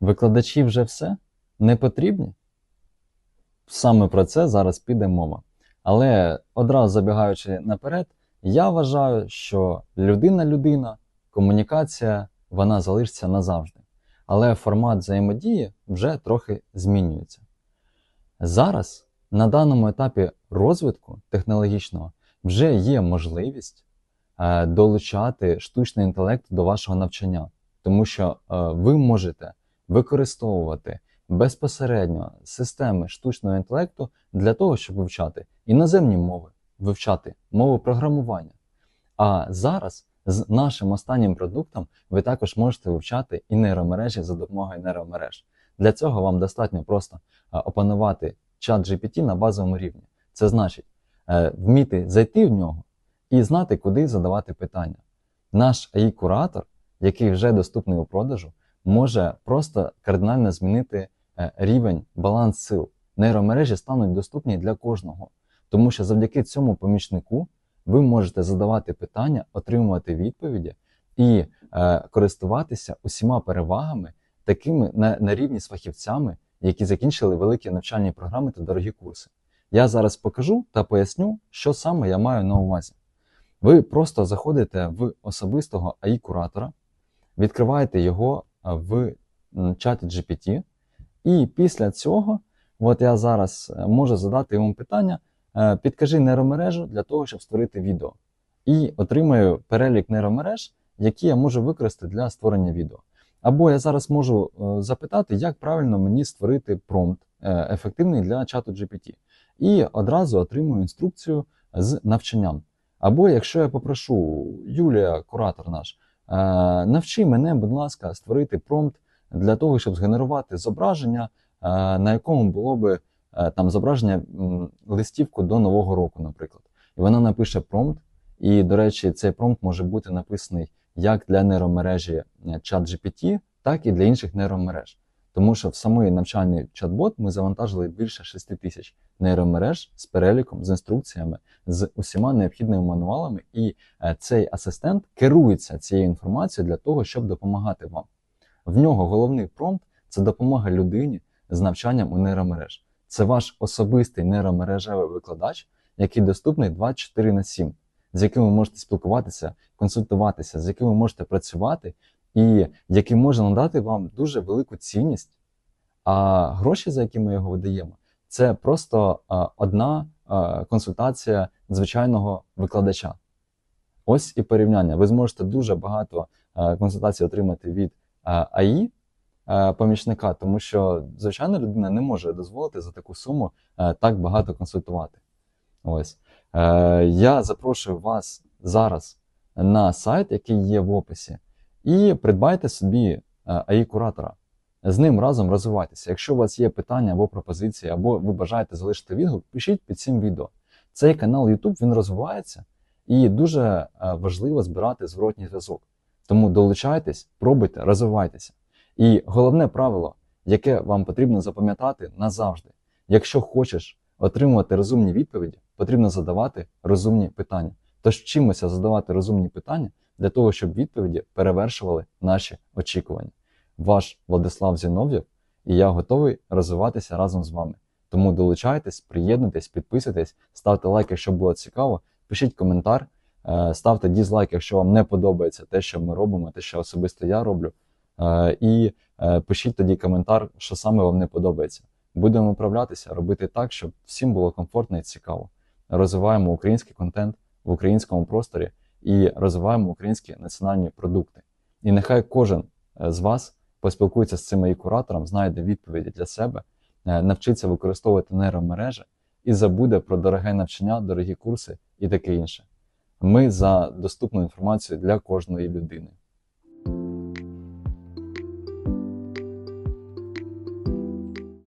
Викладачі вже все не потрібні? Саме про це зараз піде мова. Але одразу забігаючи наперед, я вважаю, що людина-людина, комунікація, вона залишиться назавжди. Але формат взаємодії вже трохи змінюється. Зараз на даному етапі розвитку технологічного вже є можливість е, долучати штучний інтелект до вашого навчання, тому що е, ви можете використовувати безпосередньо системи штучного інтелекту для того, щоб вивчати іноземні мови, вивчати мови програмування. А зараз з нашим останнім продуктом ви також можете вивчати і нейромережі за допомогою нейромереж. Для цього вам достатньо просто е, опанувати чат GPT на базовому рівні. Це значить е, вміти зайти в нього і знати, куди задавати питання. Наш AI-куратор, який вже доступний у продажу, може просто кардинально змінити е, рівень баланс сил. Нейромережі стануть доступні для кожного, тому що завдяки цьому помічнику ви можете задавати питання, отримувати відповіді і е, користуватися усіма перевагами, такими на, на рівні з фахівцями, які закінчили великі навчальні програми та дорогі курси. Я зараз покажу та поясню, що саме я маю на увазі. Ви просто заходите в особистого AI-куратора, відкриваєте його в чаті GPT, і після цього, от я зараз е, можу задати йому питання: е, підкажи нейромережу для того, щоб створити відео. І отримаю перелік нейромереж, які я можу використати для створення відео. Або я зараз можу е, запитати, як правильно мені створити промпт ефективний для чату GPT. І одразу отримую інструкцію з навчанням. Або якщо я попрошу Юлія, куратор наш, навчи мене, будь ласка, створити промпт для того, щоб згенерувати зображення, е, на якому було би е, там зображення листівку до Нового року, наприклад. І вона напише промпт. І, до речі, цей промпт може бути написаний як для нейромережі е, ChatGPT, так і для інших нейромереж. Тому що в самий навчальний чат-бот ми завантажили більше 6 тисяч нейромереж з переліком, з інструкціями, з усіма необхідними мануалами, і е, цей асистент керується цією інформацією для того, щоб допомагати вам. В нього головний промпт це допомога людині з навчанням у нейромереж. Це ваш особистий нейромережевий викладач, який доступний 24 на 7, з яким ви можете спілкуватися, консультуватися, з яким ви можете працювати, і який може надати вам дуже велику цінність. А гроші, за які ми його видаємо, це просто одна консультація звичайного викладача. Ось і порівняння. Ви зможете дуже багато консультацій отримати від АІ помічника, тому що звичайна людина не може дозволити за таку суму так багато консультувати. Ось. Е, я запрошую вас зараз на сайт, який є в описі, і придбайте собі АІ-куратора. З ним разом розвивайтеся. Якщо у вас є питання або пропозиції, або ви бажаєте залишити відгук, пишіть під цим відео. Цей канал YouTube він розвивається і дуже е, важливо збирати зворотній зв'язок. Тому долучайтесь, пробуйте, розвивайтеся. І головне правило, яке вам потрібно запам'ятати назавжди: якщо хочеш отримувати розумні відповіді, потрібно задавати розумні питання. Тож вчимося задавати розумні питання для того, щоб відповіді перевершували наші очікування. Ваш Владислав Зінов'єв, і я готовий розвиватися разом з вами. Тому долучайтесь, приєднуйтесь, підписуйтесь, ставте лайк, якщо було цікаво, пишіть коментар, е, ставте дізлайк, якщо вам не подобається те, що ми робимо, те, що особисто я роблю. Е, І е, пишіть тоді коментар, що саме вам не подобається. Будемо управлятися, робити так, щоб всім було комфортно і цікаво. Розвиваємо український контент в українському просторі і розвиваємо українські національні продукти. І нехай кожен е, з вас поспілкується з цим і куратором, знайде відповіді для себе, е, навчиться використовувати нейромережі і забуде про дороге навчання, дорогі курси і таке інше. Ми за доступну інформацію для кожної людини.